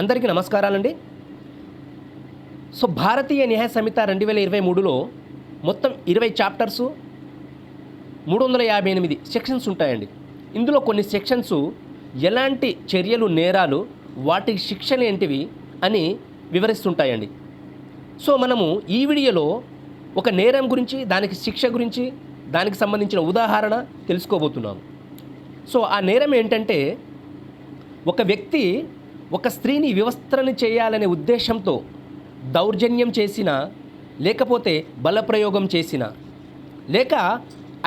అందరికీ నమస్కారాలండి. సో భారతీయ న్యాయ సంహిత రెండు వేల ఇరవై మూడులో మొత్తం ఇరవై చాప్టర్సు మూడు వందల యాభై ఎనిమిది సెక్షన్స్ ఉంటాయండి. ఇందులో కొన్ని సెక్షన్స్ ఎలాంటి చర్యలు నేరాలు వాటికి శిక్షలు ఏంటివి అని వివరిస్తుంటాయండి. సో మనము ఈ వీడియోలో ఒక నేరం గురించి దానికి శిక్ష గురించి దానికి సంబంధించిన ఉదాహరణ తెలుసుకోబోతున్నాము. సో ఆ నేరం ఏంటంటే ఒక వ్యక్తి ఒక స్త్రీని వివస్త్రని చేయాలనే ఉద్దేశంతో దౌర్జన్యం చేసిన లేకపోతే బలప్రయోగం చేసిన లేక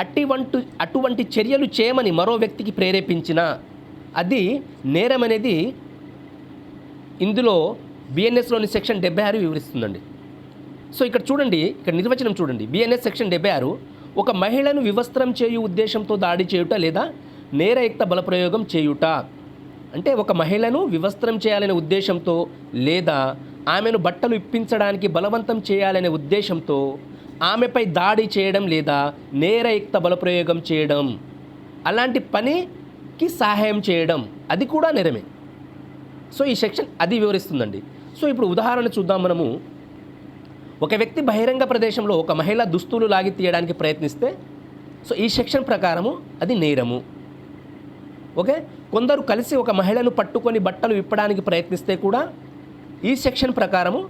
అటువంటి అటువంటి చర్యలు చేయమని మరో వ్యక్తికి ప్రేరేపించిన అది నేరం అనేది ఇందులో బిఎన్ఎస్లోని సెక్షన్ డెబ్బై ఆరు వివరిస్తుందండి. సో ఇక్కడ చూడండి ఇక్కడ నిర్వచనం చూడండి. బిఎన్ఎస్ సెక్షన్ డెబ్బై ఆరు ఒక మహిళను వివస్త్రం చేయు ఉద్దేశంతో దాడి చేయుట లేదా నేరయుక్త బలప్రయోగం చేయుట. అంటే ఒక మహిళను వివస్త్రం చేయాలనే ఉద్దేశంతో లేదా ఆమెను బట్టలు ఇప్పించడానికి బలవంతం చేయాలనే ఉద్దేశంతో ఆమెపై దాడి చేయడం లేదా నేరయుక్త బలప్రయోగం చేయడం అలాంటి పనికి సహాయం చేయడం అది కూడా నేరమే. సో ఈ సెక్షన్ అది వివరిస్తుందండి. సో ఇప్పుడు ఉదాహరణ చూద్దాం మనము. ఒక వ్యక్తి బహిరంగ ప్రదేశంలో ఒక మహిళ దుస్తులు లాగి తీయడానికి ప్రయత్నిస్తే సో ఈ సెక్షన్ ప్రకారము అది నేరము. ఓకే? కొందరు కలిసి ఒక మహిళను పట్టుకొని బట్టలు విప్పడానికి ప్రయత్నిస్తే కూడా ఈ సెక్షన్ ప్రకారము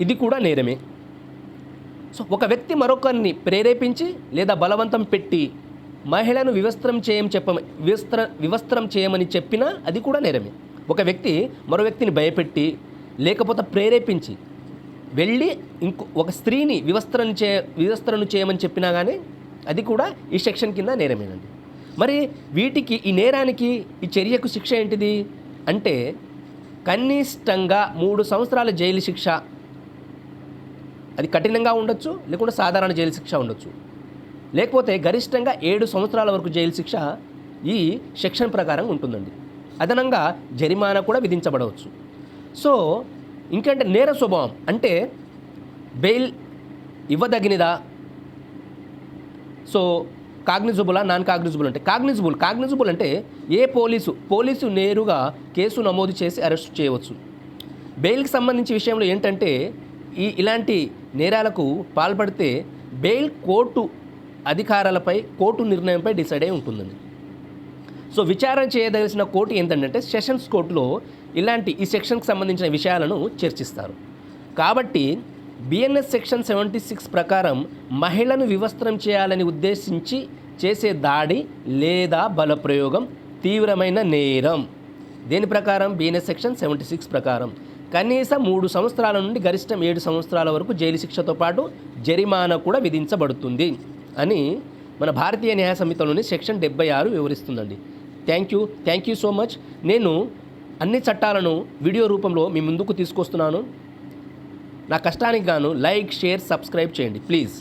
ఇది కూడా నేరమే. సో ఒక వ్యక్తి మరొకరిని ప్రేరేపించి లేదా బలవంతం పెట్టి మహిళను వివస్త్రం చేయం చెప్ప వివస్త్ర వివస్త్రం చేయమని చెప్పినా అది కూడా నేరమే. ఒక వ్యక్తి మరో వ్యక్తిని భయపెట్టి లేకపోతే ప్రేరేపించి వెళ్ళి ఇంకో ఒక స్త్రీని వివస్త్రం చే వివస్త్రను చేయమని చెప్పినా కానీ అది కూడా ఈ సెక్షన్ కింద నేరమేనండి. మరి వీటికి ఈ నేరానికి ఈ చర్యకు శిక్ష ఏంటిది? అంటే కనిష్టంగా మూడు సంవత్సరాల జైలు శిక్ష. అది కఠినంగా ఉండొచ్చు లేకుంటే సాధారణ జైలు శిక్ష ఉండొచ్చు. లేకపోతే గరిష్టంగా ఏడు సంవత్సరాల వరకు జైలు శిక్ష ఈ సెక్షన్ ప్రకారం ఉంటుందండి. అదనంగా జరిమానా కూడా విధించబడవచ్చు. సో ఇంకంటే నేర స్వభావం అంటే బెయిల్ ఇవ్వదగినదా? సో కాగ్నిజబులా నాన్ కాగ్నిజబుల్ అంటే కాగ్నిజబుల్ కాగ్నిజబుల్ అంటే ఏ పోలీసు పోలీసు నేరుగా కేసు నమోదు చేసి అరెస్ట్ చేయవచ్చు. బెయిల్కి సంబంధించి విషయంలో ఏంటంటే ఈ ఇలాంటి నేరాలకు పాల్పడితే బెయిల్ కోర్టు అధికారాలపై కోర్టు నిర్ణయంపై డిసైడ్ అయి ఉంటుందండి. సో విచారణ చేయదలసిన కోర్టు ఏంటంటే సెషన్స్ కోర్టులో ఇలాంటి ఈ సెక్షన్కి సంబంధించిన విషయాలను చర్చిస్తారు. కాబట్టి బిఎన్ఎస్ సెక్షన్ సెవెంటీ సిక్స్ ప్రకారం మహిళను వివస్త్రం చేయాలని ఉద్దేశించి చేసే దాడి లేదా బలప్రయోగం తీవ్రమైన నేరం. దేని ప్రకారం? బిఎన్ఎస్ సెక్షన్ సెవెంటీ సిక్స్ ప్రకారం. కనీసం మూడు సంవత్సరాల నుండి గరిష్టం ఏడు సంవత్సరాల వరకు జైలు శిక్షతో పాటు జరిమానా కూడా విధించబడుతుంది అని మన భారతీయ న్యాయ సంహితలోని సెక్షన్ డెబ్బై ఆరు వివరిస్తుందండి. Thank you thank you so much నేను అన్ని చట్టాలను వీడియో రూపంలో మీ ముందుకు తీసుకొస్తున్నాను. నా కష్టానికి గాను లైక్ షేర్ సబ్స్క్రైబ్ చేయండి ప్లీజ్.